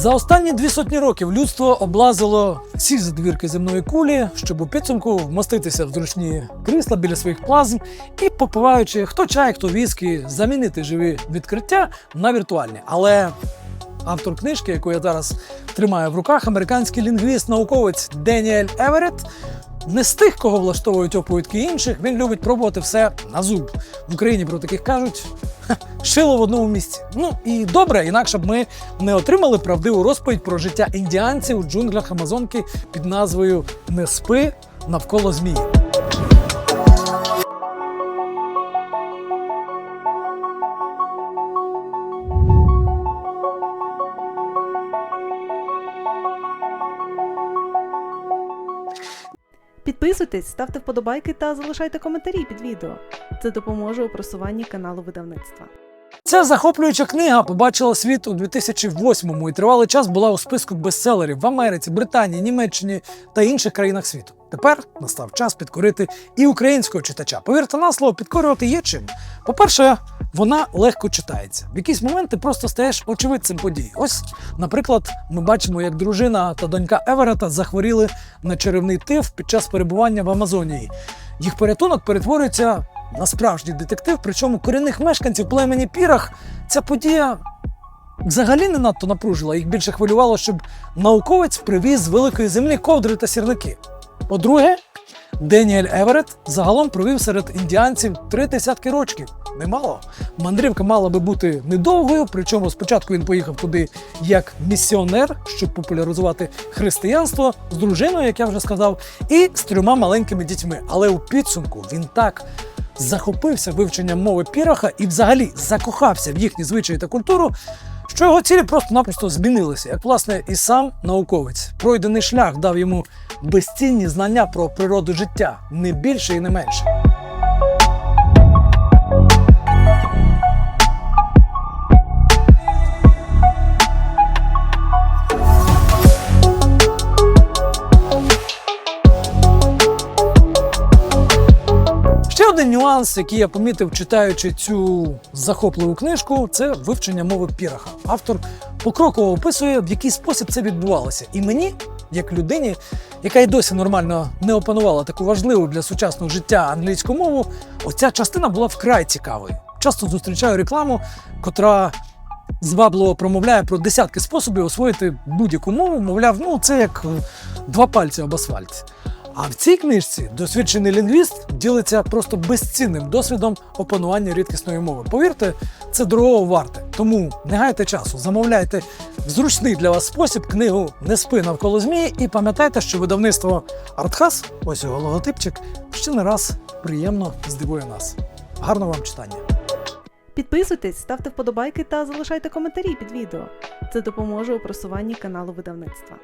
За останні дві сотні років людство облазило всі задвірки земної кулі, щоб у підсумку вмоститися в зручні крісла біля своїх плазм і, попиваючи хто чай, хто віскі, замінити живі відкриття на віртуальні. Але автор книжки, яку я зараз тримаю в руках, американський лінгвіст, науковець Деніель Еверетт, не з тих, кого влаштовують оповідки інших, він любить пробувати все на зуб. В Україні про таких кажуть «Ха, шило в одному місці. Ну і добре, інакше б ми не отримали правдиву розповідь про життя індіанців у джунглях Амазонки під назвою Не спи навколо змії. Підписуйтесь, ставте вподобайки та залишайте коментарі під відео. Це допоможе у просуванні каналу видавництва. Ця захоплююча книга побачила світ у 2008-му і тривалий час була у списку бестселерів в Америці, Британії, Німеччині та інших країнах світу. Тепер настав час підкорити і українського читача. Повірте на слово, підкорювати є чим. По-перше, вона легко читається. В якісь моменти просто стаєш очевидцем подій. Ось, наприклад, ми бачимо, як дружина та донька Еверета захворіли на черевний тиф під час перебування в Амазонії. Їх порятунок перетворюється на справжній детектив, причому корінних мешканців племені Пірах ця подія взагалі не надто напружила. Їх більше хвилювало, щоб науковець привіз з великої землі ковдри та сірники. По-друге, Деніель Еверетт загалом провів серед індіанців три десятки рочків. Немало. Мандрівка мала би бути недовгою, причому спочатку він поїхав туди як місіонер, щоб популяризувати християнство з дружиною, як я вже сказав, і з трьома маленькими дітьми. Але у підсумку він так захопився вивченням мови піраха і взагалі закохався в їхні звичаї та культуру, що його цілі просто-напросто змінилися. Як власне і сам науковець. Пройдений шлях дав йому безцінні знання про природу життя, не більше і не менше. Один нюанс, який я помітив, читаючи цю захопливу книжку, це вивчення мови піраха. Автор покроково описує, в який спосіб це відбувалося. І мені, як людині, яка й досі нормально не опанувала таку важливу для сучасного життя англійську мову, оця частина була вкрай цікавою. Часто зустрічаю рекламу, котра звабливо промовляє про десятки способів освоїти будь-яку мову, мовляв, ну це як два пальці об асфальті. А в цій книжці досвідчений лінгвіст ділиться просто безцінним досвідом опанування рідкісної мови. Повірте, це дорого варте. Тому не гайте часу, замовляйте в зручний для вас спосіб книгу Не спи навколо змії і пам'ятайте, що видавництво Артхас, ось його логотипчик, ще не раз приємно здивує нас. Гарного вам читання! Підписуйтесь, ставте вподобайки та залишайте коментарі під відео. Це допоможе у просуванні каналу видавництва.